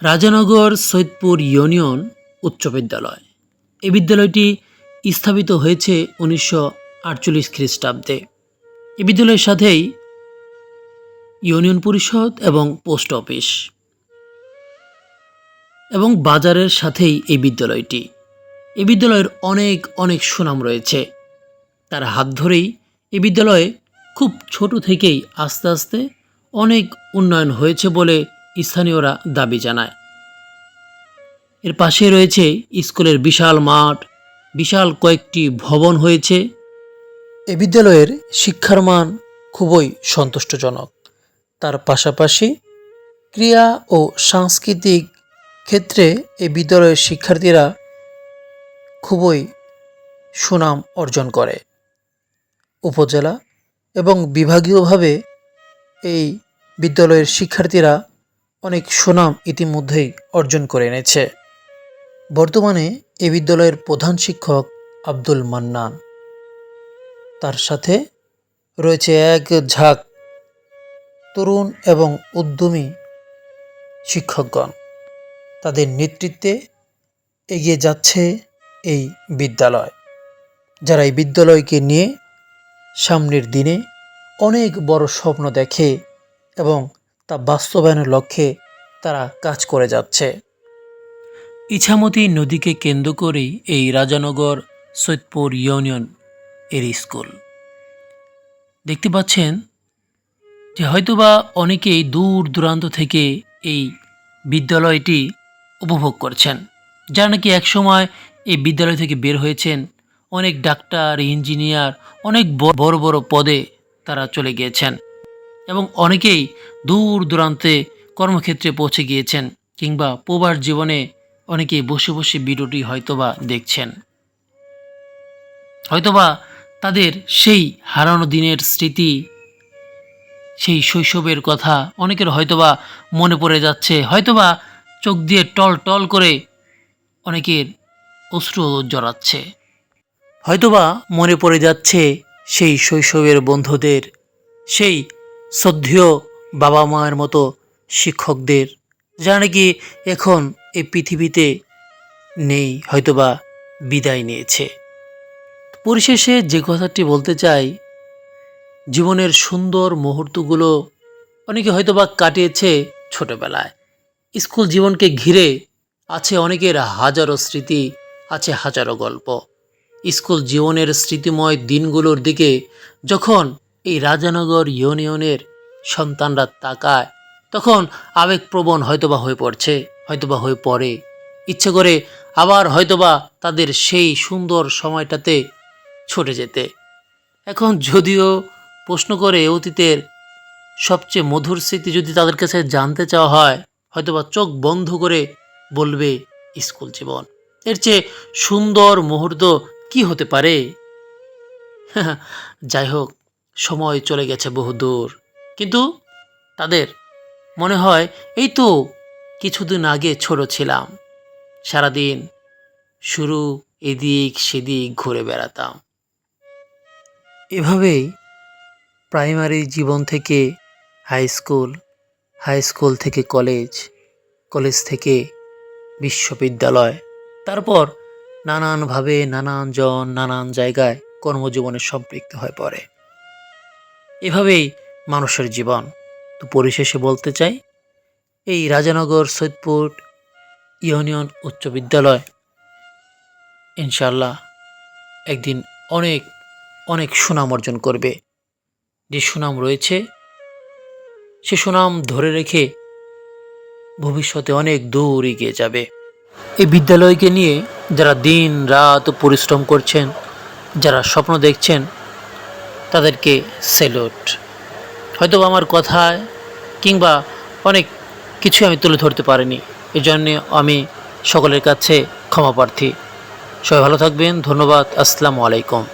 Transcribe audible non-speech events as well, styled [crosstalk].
Rajanagar Saidpur union উচ্চ বিদ্যালয়। এই বিদ্যালয়টি স্থাপিত হয়েছে উনিশশো আটচল্লিশ খ্রিস্টাব্দে। এই বিদ্যালয়ের সাথেই ইউনিয়ন পরিষদ এবং পোস্ট অফিস এবং বাজারের সাথেই এই বিদ্যালয়টি। এই বিদ্যালয়ের অনেক অনেক সুনাম রয়েছে। তার হাত ধরেই এই বিদ্যালয়ে খুব ছোট থেকেই আস্তে আস্তে অনেক উন্নয়ন হয়েছে বলে স্থানীয়রা দাবি জানায়। এর পাশে রয়েছে স্কুলের বিশাল মাঠ, বিশাল কয়েকটি ভবন হয়েছে। এ বিদ্যালয়ের শিক্ষার মান খুবই সন্তুষ্টজনক। তার পাশাপাশি ক্রিয়া ও সাংস্কৃতিক ক্ষেত্রে এই বিদ্যালয়ের শিক্ষার্থীরা খুবই সুনাম অর্জন করে। উপজেলা এবং বিভাগীয়ভাবে এই বিদ্যালয়ের শিক্ষার্থীরা অনেক সুনাম ইতিমধ্যেই অর্জন করে এনেছে। বর্তমানে এই বিদ্যালয়ের প্রধান শিক্ষক আব্দুল মান্নান। তার সাথে রয়েছে এক ঝাঁক তরুণ এবং উদ্যমী শিক্ষকগণ। তাদের নেতৃত্বে এগিয়ে যাচ্ছে এই বিদ্যালয়, যারা এই বিদ্যালয়কে নিয়ে সামনের দিনে অনেক বড় স্বপ্ন দেখে এবং তা বাস্তবায়নের লক্ষ্যে তারা কাজ করে যাচ্ছে। ইছামতি নদীকে কেন্দ্র করেই এই রাজানগর, সৈয়দপুর ইউনিয়ন এর স্কুল। দেখতে পাচ্ছেন যে হয়তোবা অনেকেই দূর দূরান্ত থেকে এই বিদ্যালয়টি উপভোগ করছেন, যারা নাকি একসময় এই বিদ্যালয় থেকে বের হয়েছেন। অনেক ডাক্তার, ইঞ্জিনিয়ার, অনেক বড় বড় পদে তারা চলে গিয়েছেন। এবং অনেকেই দূর দূরান্তে কর্মক্ষেত্রে পৌঁছে গিয়েছেন কিংবা প্রবার জীবনে অনেকেই বসে বসে ভিডিওটি হয়তোবা দেখছেন। হয়তোবা তাদের সেই হারানো দিনের স্মৃতি, সেই শৈশবের কথা অনেকের হয়তোবা মনে পড়ে যাচ্ছে। হয়তোবা চোখ দিয়ে টল টল করে অনেকের অশ্রু জড়াচ্ছে। হয়তোবা মনে পড়ে যাচ্ছে সেই শৈশবের বন্ধুদের, সেই শ্রদ্ধেয় বাবা মায়ের মতো শিক্ষকদের। যারা নাকি এখন এই পৃথিবীতে নেই, হয়তোবা বিদায় নিয়েছে। পরিশেষে যে কথাটি বলতে চাই, জীবনের সুন্দর মুহূর্তগুলো অনেকে হয়তোবা কাটিয়েছে ছোটবেলায়। স্কুল জীবনকে ঘিরে আছে অনেকের হাজারো স্মৃতি, আছে হাজারো গল্প। স্কুল জীবনের স্মৃতিময় দিনগুলোর দিকে যখন এই রাজানগর ইউনিয়নের সন্তানরা তাকায়, তখন আবেগপ্রবণ হয়তোবা হয়ে পড়ছে, হয়তোবা হয়ে পড়ে। ইচ্ছে করে আবার হয়তোবা তাদের সেই সুন্দর সময়টাতে ছুটে যেতে। এখন যদিও প্রশ্ন করে অতীতের সবচেয়ে মধুর স্মৃতি যদি তাদের কাছে জানতে চাওয়া হয়, হয়তোবা চোখ বন্ধ করে বলবে, স্কুল জীবন, এর চেয়ে সুন্দর মুহূর্ত কি হতে পারে? [laughs] যাই হোক সময় চলে গেছে বহু দূর কিন্তু তাদের মনে হয়, এই তো কিছুদিন আগে ছোট ছিলাম। সারাদিন শুরু, এদিক সেদিক ঘুরে বেড়াতাম। এভাবেই প্রাইমারি জীবন থেকে হাই স্কুল হাই স্কুল থেকে কলেজ কলেজ থেকে বিশ্ববিদ্যালয়, তারপর নানানভাবে নানান জন নানান জায়গায় কর্মজীবনে সম্পৃক্ত হয়ে পড়ে। এভাবেই মানুষের জীবন। তো পরিশেষে বলতে চাই, এই রাজানগর সৈয়দপুর ইউনিয়ন উচ্চ বিদ্যালয় ইনশাল্লাহ একদিন অনেক অনেক সুনাম অর্জন করবে। যে সুনাম রয়েছে, সে সুনাম ধরে রেখে ভবিষ্যতে অনেক দূর এগিয়ে যাবে। এই বিদ্যালয়কে নিয়ে যারা দিন রাত পরিশ্রম করছেন, যারা স্বপ্ন দেখছেন তাদেরকে সেলুট। হয়তো আমার কথায় কিংবা অনেক কিছু আমি তুলে ধরতে পারিনি। এই জন্য আমি সকলের কাছে ক্ষমা প্রার্থী। সবাই ভালো থাকবেন। ধন্যবাদ। আসসালামু আলাইকুম।